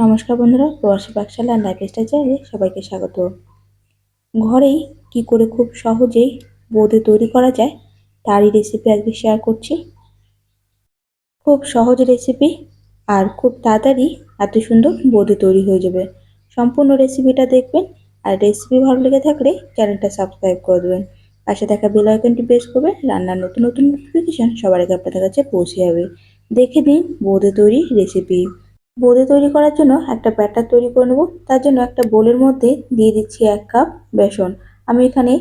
নমস্কার বন্ধুরা, প্রবাসী পাকশালা লাইফস্টাইল চ্যানেলে সবাইকে স্বাগত। ঘরেই কি করে খুব সহজেই বোঁদে তৈরি করা যায়, তারই রেসিপি আজকে শেয়ার করছি। খুব সহজ রেসিপি আর খুব তাড়াতাড়ি এত সুন্দর বোঁদে তৈরি হয়ে যাবে। সম্পূর্ণ রেসিপিটা দেখবেন আর রেসিপি ভালো লেগে থাকলে চ্যানেলটা সাবস্ক্রাইব করে দেবেন। পাশে থাকা বেল আইকনটি প্রেস করবেন, রান্নার নতুন নতুন নোটিফিকেশান সবার আগে আপনাদের কাছে পৌঁছে যাবে। দেখে নিন বোঁদে তৈরি রেসিপি বোঁদে তৈরি করার জন্য একটা ব্যাটার তৈরি করে নেব। তার জন্য একটা বোলের মধ্যে দিয়ে দিচ্ছি এক কাপ বেসন। আমি এখানে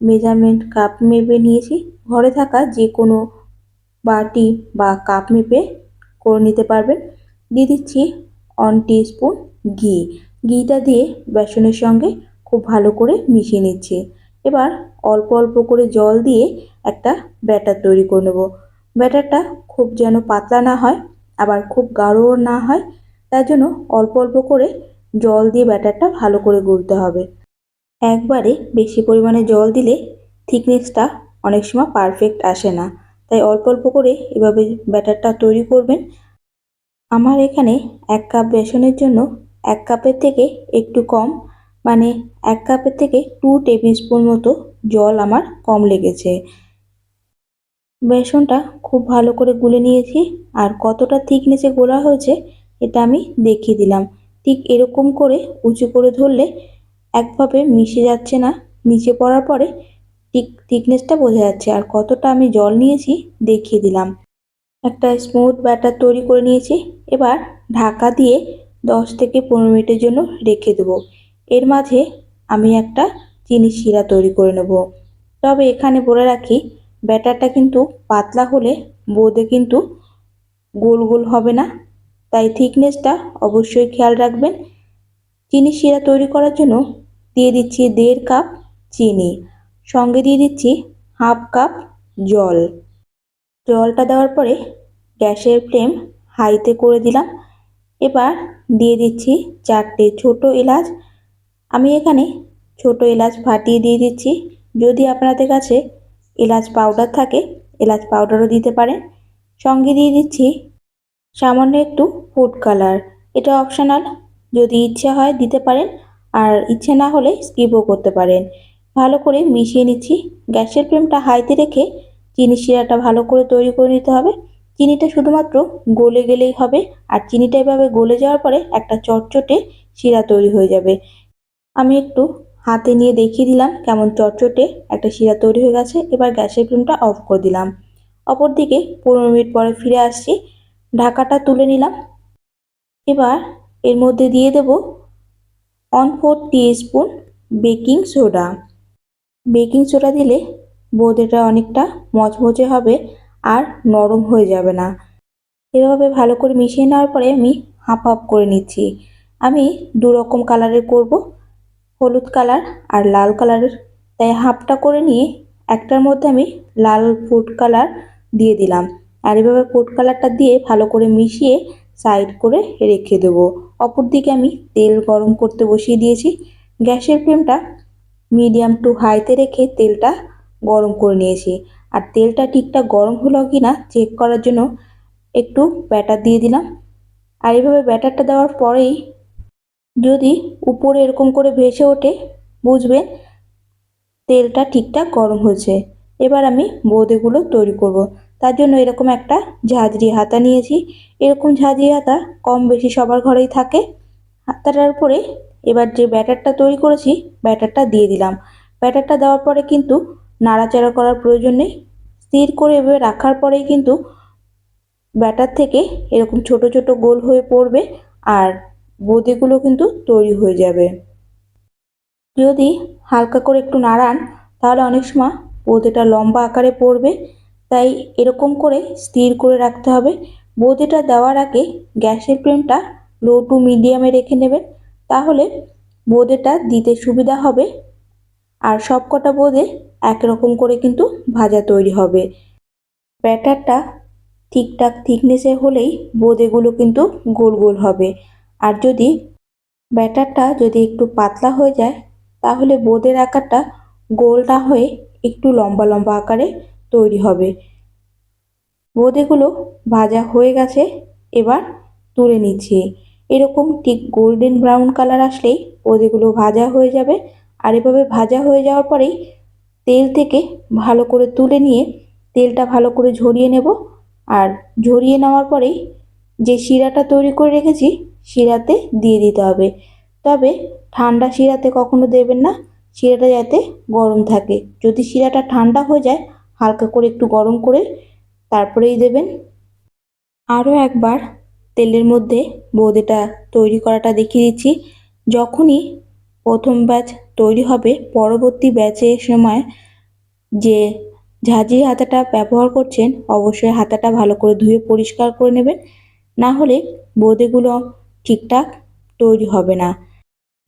মেজারমেন্ট কাপ মেপে নিয়েছি। ঘরে থাকা যে কোনো বাটি বা কাপ মেপে করে নিতে পারবেন। দিয়ে দিচ্ছি ওয়ান স্পুন ঘি। ঘিটা দিয়ে বেসনের সঙ্গে খুব ভালো করে মিশিয়ে নিচ্ছি। এবার অল্প অল্প করে জল দিয়ে একটা ব্যাটার তৈরি করে নেব। ব্যাটারটা খুব যেন পাতলা না হয়। আবার খুব গাঢ়ও না হয়, তার জন্য অল্প অল্প করে জল দিয়ে ব্যাটারটা ভালো করে গুলতে হবে। একবারে বেশি পরিমাণে জল দিলে থিকনেসটা অনেক সময় পারফেক্ট আসে না, তাই অল্প অল্প করে এভাবে ব্যাটারটা তৈরি করবেন। আমার এখানে এক কাপ বেসনের জন্য এক কাপের থেকে একটু কম মানে এক কাপের থেকে টু টেবিল স্পুন মতো জল আমার কম লেগেছে। বেসনটা খুব ভালো করে গুলে নিয়েছি আর কতটা থিকনেসে গোলা হয়েছে এটা আমি দেখিয়ে দিলাম। ঠিক এরকম করে উঁচু করে ধরলে একভাবে মিশে যাচ্ছে না, নিচে পড়ার পরে ঠিক থিকনেসটা বোঝা যাচ্ছে আর কতটা আমি জল নিয়েছি দেখিয়ে দিলাম। একটা স্মুথ ব্যাটার তৈরি করে নিয়েছি, এবার ঢাকা দিয়ে দশ থেকে পনেরো মিনিটের জন্য রেখে দেবো। এর মাঝে আমি একটা চিনি শিরা তৈরি করে নেব। তবে এখানে বলে রাখি ব্যাটারটা কিন্তু পাতলা হলে বোঁদে কিন্তু গোল গোল হবে না। তাই থিকনেসটা অবশ্যই খেয়াল রাখবেন। চিনি শিরা তৈরি করার জন্য দিয়ে দিচ্ছি দেড় কাপ চিনি, সঙ্গে দিয়ে দিচ্ছি হাফ কাপ জল। জলটা দেওয়ার পরে গ্যাসের ফ্লেম হাইতে করে দিলাম। এবার দিয়ে দিচ্ছি চারটে ছোট এলাচ। আমি এখানে ছোট এলাচ ফাটিয়ে দিয়ে দিচ্ছি। যদি আপনাদের কাছে এলাচ পাউডার থাকে, এলাচ পাউডারও দিতে পারেন সঙ্গে দিয়ে দিচ্ছি সামান্য একটু ফুড কালার এটা অপশনাল যদি ইচ্ছে হয় দিতে পারেন, আর ইচ্ছে না হলে স্কিপও করতে পারেন। ভালো করে মিশিয়ে নিচ্ছি। গ্যাসের ফ্লেমটা হাইতে রেখে চিনি শিরাটা ভালো করে তৈরি করে নিতে হবে। চিনিটা শুধুমাত্র গলে গেলেই হবে, আর চিনিটা এভাবে গলে যাওয়ার পরে একটা চটচটে শিরা তৈরি হয়ে যাবে। আমি একটু হাতে নিয়ে দেখিয়ে দিলাম কেমন চটচটে একটা শিরা তৈরি হয়ে গেছে। এবার গ্যাসের ফ্লেমটা অফ করে দিলাম। অপর দিকে পনেরো মিনিট পরে ফিরে আসছি। ঢাকাটা তুলে নিলাম। এবার এর মধ্যে দিয়ে দেব one four spoon baking soda. Baking soda দিলে বোঁদেটা অনেকটা মচমচে হবে আর নরম হয়ে যাবে না। এভাবে ভালো করে মিশিয়ে নেওয়ার পরে আমি হাফ হাফ করে নিচ্ছি। আমি দু রকম কালারের করব। হলুদ কালার আর লাল কালারের। তাই হাফটা করে নিয়ে একটার মধ্যে আমি লাল ফুড কালার দিয়ে দিলাম। আর এভাবে ফুড কালারটা দিয়ে ভালো করে মিশিয়ে সাইড করে রেখে দেবো। অপর দিকে আমি তেল গরম করতে বসিয়ে দিয়েছি। গ্যাসের ফ্লেমটা মিডিয়াম টু হাইতে রেখে তেলটা গরম করে নিয়েছি। আর তেলটা ঠিকঠাক গরম হলো কি না চেক করার জন্য একটু ব্যাটার দিয়ে দিলাম। আর এইভাবে ব্যাটারটা দেওয়ার পরেই যদি উপরে এরকম করে ভেসে ওঠে বুঝবেন তেলটা ঠিকঠাক গরম হয়েছে। এবার আমি বোঁদেগুলো তৈরি করব। তার জন্য এরকম একটা ঝাঁঝরি হাতা নিয়েছি। এরকম ঝাঁঝরি হাতা কম বেশি সবার ঘরেই থাকে। হাতাটার উপরে এবার যে ব্যাটারটা তৈরি করেছি, ব্যাটারটা দিয়ে দিলাম। ব্যাটারটা দেওয়ার পরে কিন্তু নাড়াচাড়া করার প্রয়োজন নেই। স্থির করে এভাবে রাখার পরেই কিন্তু ব্যাটার থেকে এরকম ছোট ছোট গোল হয়ে পড়বে। আর বোঁদেগুলো কিন্তু তৈরি হয়ে যাবে। যদি হালকা করে একটু নাড়ান, তাহলে অনেক সময় বোঁদেটা লম্বা আকারে পড়বে। তাই এরকম করে স্থির করে রাখতে হবে। বোঁদেটা দেওয়ার আগে গ্যাসের ফ্লেমটা লো টু মিডিয়ামে রেখে নেবেন। তাহলে বোঁদেটা দিতে সুবিধা হবে। আর সব কটা বোঁদে একরকম করে কিন্তু ভাজা তৈরি হবে। ব্যাটারটা ঠিকঠাক থিকনেসের হলেই বোঁদেগুলো কিন্তু গোল গোল হবে। আর যদি ব্যাটারটা যদি একটু পাতলা হয়ে যায়, তাহলে বোঁদের আকারটা গোলটা হয়ে একটু লম্বা লম্বা আকারে তৈরি হবে। বোঁদেগুলো ভাজা হয়ে গেছে, এবার তুলে নিচ্ছি। এরকম ঠিক গোল্ডেন ব্রাউন কালার আসলেই বোঁদেগুলো ভাজা হয়ে যাবে। আর এভাবে ভাজা হয়ে যাওয়ার পরেই তেল থেকে ভালো করে তুলে নিয়ে তেলটা ভালো করে ঝরিয়ে নেব। আর ঝরিয়ে নেওয়ার পরেই যে শিরাটা তৈরি করে রেখেছি শিরাতে দিয়ে দিতে হবে। তবে ঠান্ডা শিরাতে কখনো দেবেন না, শিরাটা যাতে গরম থাকে। যদি শিরাটা ঠান্ডা হয়ে যায়, হালকা করে একটু গরম করে তারপরেই দেবেন। আরও একবার তেলের মধ্যে বোঁদেটা তৈরি করাটা দেখিয়ে দিচ্ছি। যখনই প্রথম ব্যাচ তৈরি হবে, পরবর্তী ব্যাচের সময় যে ঝাঁঝরি হাতাটা ব্যবহার করছেন, অবশ্যই হাতাটা ভালো করে ধুয়ে পরিষ্কার করে নেবেন। না হলে বোঁদেগুলো ঠিকঠাক তৈরি হবে না।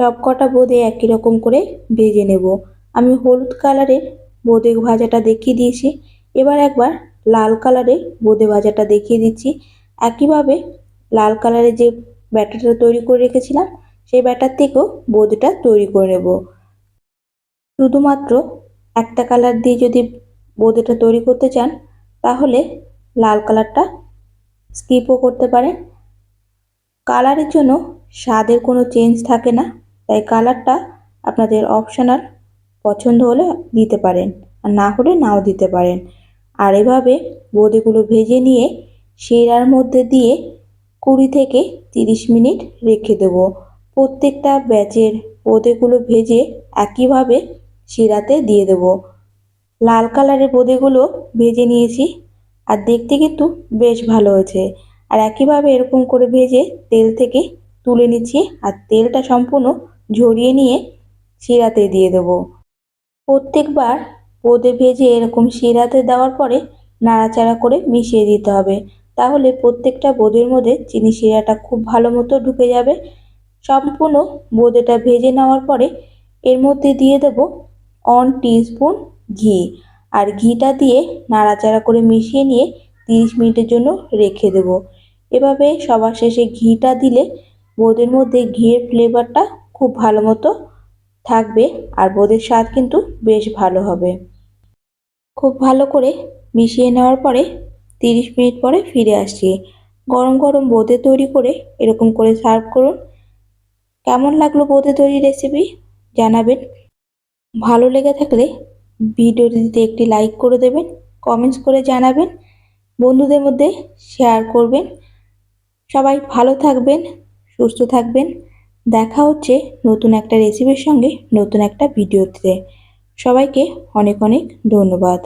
সব কটা বোঁদে একই রকম করে ভেজে নেব। আমি হলুদ কালারের বোঁদে ভাজাটা দেখিয়ে দিয়েছি। এবার একবার লাল কালারের বোঁদে ভাজাটা দেখিয়ে দিচ্ছি। একইভাবে লাল কালারের যে ব্যাটারটা তৈরি করে রেখেছিলাম, সেই ব্যাটার থেকেও বোঁদেটা তৈরি করে নেব। শুধুমাত্র একটা কালার দিয়ে যদি বোঁদেটা তৈরি করতে চান, তাহলে লাল কালারটা স্কিপও করতে পারেন। কালারের জন্য স্বাদের কোনো চেঞ্জ থাকে না, তাই কালারটা আপনাদের অপশনাল পছন্দ হলে দিতে পারেন আর না হলে নাও দিতে পারেন। আর এভাবে বোঁদেগুলো ভেজে নিয়ে শিরার মধ্যে দিয়ে কুড়ি থেকে তিরিশ মিনিট রেখে দেব। প্রত্যেকটা ব্যাচের বোঁদেগুলো ভেজে একইভাবে শিরাতে দিয়ে দেব। লাল কালারের বোঁদেগুলো ভেজে নিয়েছি আর দেখতে কিন্তু বেশ ভালো হয়েছে। আর একইভাবে এরকম করে ভেজে তেল থেকে তুলে নিচ্ছি। আর তেলটা সম্পূর্ণ ঝরিয়ে নিয়ে শিরাতে দিয়ে দেব। প্রত্যেকবার বোঁদে ভেজে এরকম শিরাতে দেওয়ার পরে নাড়াচাড়া করে মিশিয়ে দিতে হবে। তাহলে প্রত্যেকটা বোঁদের মধ্যে চিনি শিরাটা খুব ভালো মতো ঢুকে যাবে। সম্পূর্ণ বোঁদেটা ভেজে নেওয়ার পরে এর মধ্যে দিয়ে দেব অন স্পুন ঘি। আর ঘিটা দিয়ে নাড়াচাড়া করে মিশিয়ে নিয়ে তিরিশ মিনিটের জন্য রেখে দেব। এভাবে সবার শেষে ঘিটা দিলে বোঁদের মধ্যে ঘিয়ের ফ্লেভারটা খুব ভালো মতো থাকবে আর বোঁদের স্বাদ কিন্তু বেশ ভালো হবে। খুব ভালো করে মিশিয়ে নেওয়ার পরে তিরিশ মিনিট পরে ফিরে আসছি। গরম গরম বোঁদে তৈরি করে এরকম করে সার্ভ করুন। কেমন লাগল বোঁদে তৈরি রেসিপি জানাবেন। ভালো লেগে থাকলে ভিডিওটিতে একটি লাইক করে দেবেন কমেন্টস করে জানাবেন, বন্ধুদের মধ্যে শেয়ার করবেন। সবাই ভালো থাকবেন, সুস্থ থাকবেন। দেখা হচ্ছে নতুন একটা রেসিপির সঙ্গে, নতুন একটা ভিডিওতে সবাইকে অনেক অনেক ধন্যবাদ।